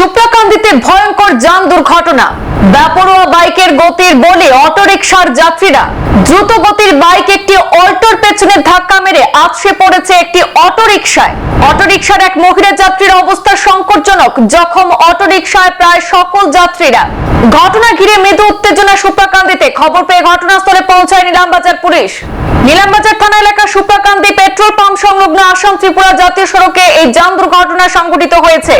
সুপ্রাকান্দিতে ভয়ঙ্কর যান দুর্ঘটনা। বেপরোয়া বাইকের গতির বলে অটোরিকশার যাত্রীরা। দ্রুত গতির বাইক একটি অল্টোর পেছনে ধাক্কা মেরে আছড়ে পড়েছে একটি অটোরিকশায়। অটোরিকশার এক মহিলা যাত্রীর অবস্থা সংকটজনক। জখম অটোরিকশায় প্রায় সকল যাত্রীরা। ঘটনা ঘিরে মৃদু উত্তেজনা সুপ্রাকান্দিতে খবর পেয়ে ঘটনাস্থলে পৌঁছায় নিলামবাজার পুলিশ। নিলামবাজার থানা এলাকা সুপ্রাকান্দি পেট্রোল পাম্প সংলগ্ন আসাম ত্রিপুরা জাতীয় সড়কে এই যান দুর্ঘটনা সংঘটিত হয়েছে।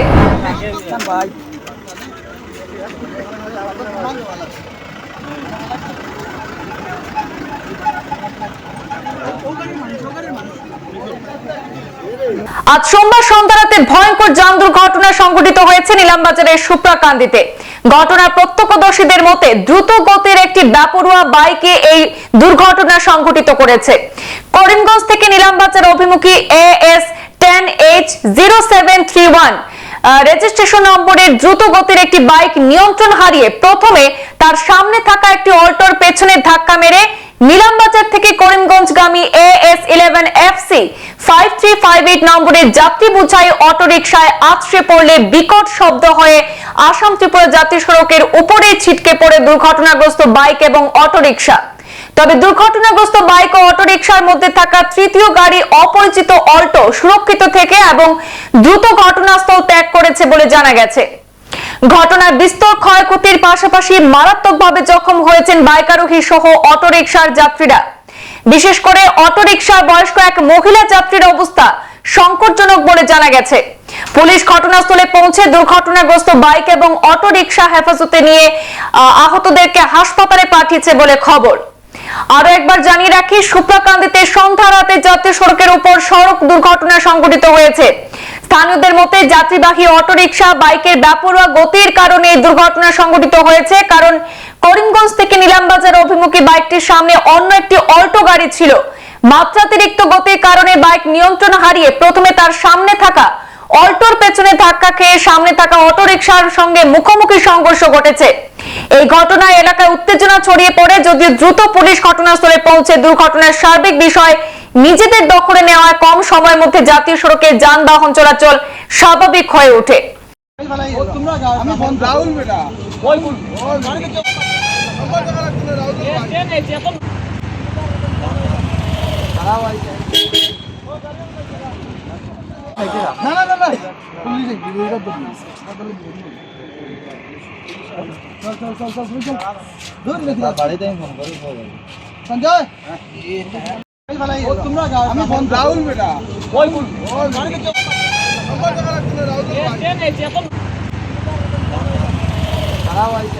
আজ সোমবার সন্ধ্যা রাতে ভয়ঙ্কর যান দুর্ঘটনা সংঘটিত হয়েছে নিলামবাজারের সুপ্রাকান্দিতে। ঘটনার প্রত্যক্ষদর্শীদের মতে দ্রুত গতির একটি বেপরোয়া বাইকে এই দুর্ঘটনা সংঘটিত করেছে। করিমগঞ্জ থেকে নিলামবাজার অভিমুখী A S ten H zero seven three one registration নম্বরের দ্রুত গতির একটি বাইক নিয়ন্ত্রণ হারিয়ে প্রথমে তার সামনে থাকা একটি অল্টোর পেছনে ধাক্কা মেরে নিলামবাজার থেকে করিমগঞ্জগামী A S eleven F C five three five যাত্রী বুঝাই অটোরিকশায় আছড়ে পড়লে বিকট শব্দ হয়ে আসাম ত্রিপুরা জাতীয় সড়কের উপরে ছিটকে পড়ে দুর্ঘটনাগ্রস্ত বাইক এবং অটোরিকশা তবে দুর্ঘটনাগ্রস্ত বাইক ও অটোরিকশার মধ্যে থাকা তৃতীয় গাড়ি অপরিচিত অল্টো সুরক্ষিত থেকে এবং দ্রুত ঘটনাস্থল ত্যাগ করেছে বলে জানা গেছে। ঘটনায় বিস্তর ক্ষয়ক্ষতির পাশাপাশি মারাত্মকভাবে জখম হয়েছেন বাইক আরোহী সহ অটোরিকশার যাত্রীরা। বিশেষ করে অটোরিকশার বয়স্ক এক মহিলা যাত্রীর অবস্থা সংকটজনক বলে জানা গেছে। পুলিশ ঘটনাস্থলে পৌঁছে দুর্ঘটনাগ্রস্ত বাইক এবং অটোরিকশা হেফাজতে নিয়ে আহতদেরকে হাসপাতালে পাঠিয়েছে বলে খবর। আরও একবার জানিয়ে রাখি সুপ্রাকান্দিতে সন্ধ্যা রাতে জাতীয় সড়কের উপর সড়ক দুর্ঘটনা সংঘটিত হয়েছে। স্থানীয়দের মতে, যাত্রীবাহী অটোরিকশা, বাইকের বেপরোয়া গতির কারণে এই দুর্ঘটনা সংঘটিত হয়েছে, কারণ করিমগঞ্জ থেকে নিলামবাজার অভিমুখী বাইকটির সামনে অন্য একটি অল্টো গাড়ি ছিল। মাত্রাতিরিক্ত গতির কারণে বাইক নিয়ন্ত্রণ হারিয়ে প্রথমে তার সামনে থাকা অল্টোর পেছনে ধাক্কা খেয়ে সামনে থাকা অটোরিকশার সঙ্গে মুখোমুখি সংঘর্ষ ঘটেছে। এই ঘটনায় এলাকায় উত্তেজনা ছড়িয়ে পড়ে যদিও দ্রুত পুলিশ ঘটনাস্থলে পৌঁছে দুর্ঘটনার সার্বিক বিষয় নিজেদের দখলে নেওয়ায় কম সময়ের মধ্যে জাতীয় সড়কে যানবাহন চলাচল স্বাভাবিক হয়ে ওঠে। ওই না না না চল চল চল চল চল ধর দেখি বাড়িতে ফোন করি সঞ্জয় তোমরা আমি ফোন রাহুল বেটা ওই বল লাগবে রাহুল